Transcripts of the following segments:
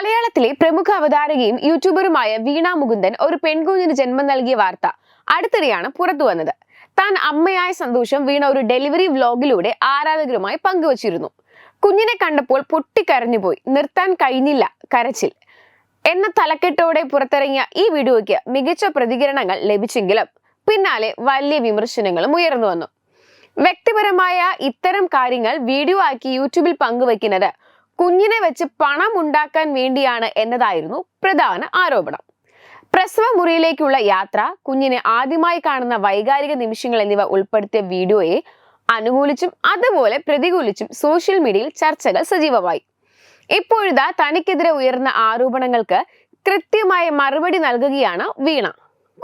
മലയാളത്തിലെ പ്രമുഖ അവതാരകയും യൂട്യൂബറുമായ വീണ മുകുന്ദൻ ഒരു പെൺകുഞ്ഞിന് ജന്മം നൽകിയ വാർത്ത അടുത്തിടെയാണ് പുറത്തു വന്നത്. താൻ അമ്മയായ സന്തോഷം വീണ ഒരു ഡെലിവറി വ്ലോഗിലൂടെ ആരാധകരുമായി പങ്കുവച്ചിരുന്നു. കുഞ്ഞിനെ കണ്ടപ്പോൾ പൊട്ടിക്കരഞ്ഞുപോയി നിർത്താൻ കഴിഞ്ഞില്ല കരച്ചിൽ. എന്ന തലക്കെട്ടോടെ പുറത്തിറങ്ങിയ ഈ വീഡിയോയ്ക്ക് മികച്ച പ്രതികരണങ്ങൾ ലഭിച്ചെങ്കിലും പിന്നാലെ വലിയ വിമർശനങ്ങളും ഉയർന്നു വന്നു. വ്യക്തിപരമായ ഇത്തരം കാര്യങ്ങൾ വീഡിയോ ആക്കി യൂട്യൂബിൽ പങ്കുവെക്കുന്നത് കുഞ്ഞിനെ വെച്ച് പണം ഉണ്ടാക്കാൻ വേണ്ടിയാണ് എന്നതായിരുന്നു പ്രധാന ആരോപണം. പ്രസവ മുറിയിലേക്കുള്ള യാത്ര കുഞ്ഞിനെ ആദ്യമായി കാണുന്ന വൈകാരിക നിമിഷങ്ങൾ എന്നിവ ഉൾപ്പെടുത്തിയ വീഡിയോയെ അനുകൂലിച്ചും അതുപോലെ പ്രതികൂലിച്ചും സോഷ്യൽ മീഡിയയിൽ ചർച്ചകൾ സജീവമായി. ഇപ്പോഴിതാ തനിക്കെതിരെ ഉയർന്ന ആരോപണങ്ങൾക്ക് കൃത്യമായ മറുപടി നൽകുകയാണ് വീണ.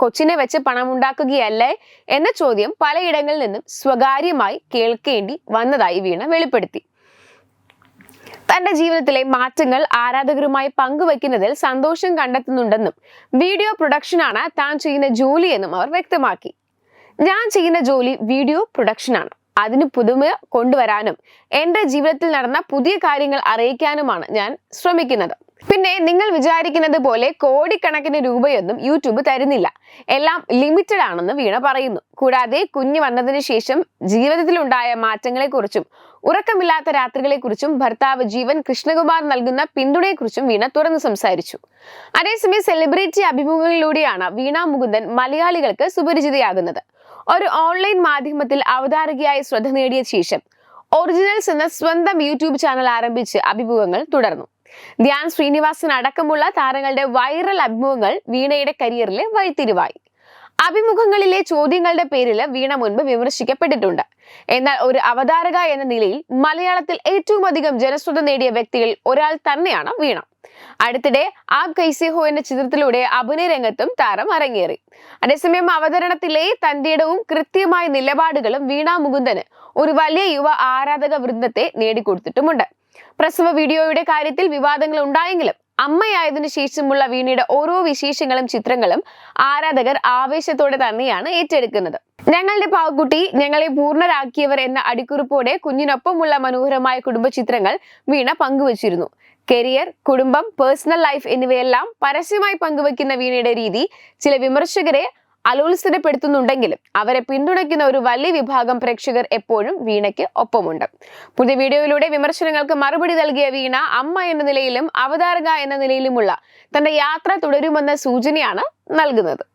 കൊച്ചിനെ വെച്ച് പണമുണ്ടാക്കുകയല്ലേ എന്ന ചോദ്യം പലയിടങ്ങളിൽ നിന്നും സ്വകാര്യമായി കേൾക്കേണ്ടി വന്നതായി വീണ വെളിപ്പെടുത്തി. തന്റെ ജീവിതത്തിലെ മാറ്റങ്ങൾ ആരാധകരുമായി പങ്കുവെക്കുന്നതിൽ സന്തോഷം കണ്ടെത്തുന്നുണ്ടെന്നും വീഡിയോ പ്രൊഡക്ഷനാണ് താൻ ചെയ്യുന്ന ജോലിയെന്നും അവർ വ്യക്തമാക്കി. ഞാൻ ചെയ്യുന്ന ജോലി വീഡിയോ പ്രൊഡക്ഷനാണ്. അതിന് പുതുമ കൊണ്ടുവരാനും എന്റെ ജീവിതത്തിൽ നടന്ന പുതിയ കാര്യങ്ങൾ അറിയിക്കാനുമാണ് ഞാൻ ശ്രമിക്കുന്നത്. പിന്നെ നിങ്ങൾ വിചാരിക്കുന്നത് പോലെ കോടിക്കണക്കിന് രൂപയൊന്നും യൂട്യൂബ് തരുന്നില്ല. എല്ലാം ലിമിറ്റഡ് ആണെന്ന് വീണ പറയുന്നു. കൂടാതെ കുഞ്ഞു വന്നതിന് ശേഷം ജീവിതത്തിലുണ്ടായ മാറ്റങ്ങളെക്കുറിച്ചും ഉറക്കമില്ലാത്ത രാത്രികളെക്കുറിച്ചും ഭർത്താവ് ജീവൻ കൃഷ്ണകുമാർ നൽകുന്ന പിന്തുണയെക്കുറിച്ചും വീണ തുറന്നു സംസാരിച്ചു. അതേസമയം സെലിബ്രിറ്റി അഭിമുഖങ്ങളിലൂടെയാണ് വീണ മുകുന്ദൻ മലയാളികൾക്ക് സുപരിചിതയാകുന്നത്. ഒരു ഓൺലൈൻ മാധ്യമത്തിൽ അവതാരകയായി ശ്രദ്ധ നേടിയ ശേഷം ഒറിജിനൽസ് എന്ന സ്വന്തം യൂട്യൂബ് ചാനൽ ആരംഭിച്ച് അഭിമുഖങ്ങൾ തുടർന്നു. ധ്യാൻ ശ്രീനിവാസൻ അടക്കമുള്ള താരങ്ങളുടെ വൈറൽ അഭിമുഖങ്ങൾ വീണയുടെ കരിയറിലെ വഴിത്തിരിവായി. അഭിമുഖങ്ങളിലെ ചോദ്യങ്ങളുടെ പേരിൽ വീണ മുൻപ് വിമർശിക്കപ്പെട്ടിട്ടുണ്ട്. എന്നാൽ ഒരു അവതാരക എന്ന നിലയിൽ മലയാളത്തിൽ ഏറ്റവും അധികം ജനശ്രദ്ധ നേടിയ വ്യക്തികളിൽ ഒരാൾ തന്നെയാണ് വീണ. അടുത്തിടെ ആ കൈസിഹോ എന്ന ചിത്രത്തിലൂടെ അഭിനയ രംഗത്തും താരം അരങ്ങേറി. അതേസമയം അവതരണത്തിലെ തന്റെയിടവും കൃത്യമായ നിലപാടുകളും വീണ മുകുന്ദന് ഒരു വലിയ യുവ ആരാധക വൃന്ദത്തെ നേടിക്കൊടുത്തിട്ടുമുണ്ട്. പ്രസവ വീഡിയോയുടെ കാര്യത്തിൽ വിവാദങ്ങൾ ഉണ്ടായെങ്കിലും അമ്മയായതിനു ശേഷമുള്ള വീണയുടെ ഓരോ വിശേഷങ്ങളും ചിത്രങ്ങളും ആരാധകർ ആവേശത്തോടെ തന്നെയാണ് ഏറ്റെടുക്കുന്നത്. ഞങ്ങളുടെ പാവക്കുട്ടി ഞങ്ങളെ പൂർണരാക്കിയവർ എന്ന അടിക്കുറിപ്പോടെ കുഞ്ഞിനൊപ്പമുള്ള മനോഹരമായ കുടുംബ ചിത്രങ്ങൾ വീണ പങ്കുവച്ചിരുന്നു. കരിയർ കുടുംബം പേഴ്സണൽ ലൈഫ് എന്നിവയെല്ലാം പരസ്യമായി പങ്കുവെക്കുന്ന വീണയുടെ രീതി ചില വിമർശകരെ അലോത്സരപ്പെടുത്തുന്നുണ്ടെങ്കിലും അവരെ പിന്തുണയ്ക്കുന്ന ഒരു വലിയ വിഭാഗം പ്രേക്ഷകർ എപ്പോഴും വീണയ്ക്ക് ഒപ്പമുണ്ട്. പുതിയ വീഡിയോയിലൂടെ വിമർശനങ്ങൾക്ക് മറുപടി നൽകിയ വീണ അമ്മ എന്ന നിലയിലും അവതാരക എന്ന നിലയിലുമുള്ള തന്റെ യാത്ര തുടരുമെന്ന സൂചനയാണ് നൽകുന്നത്.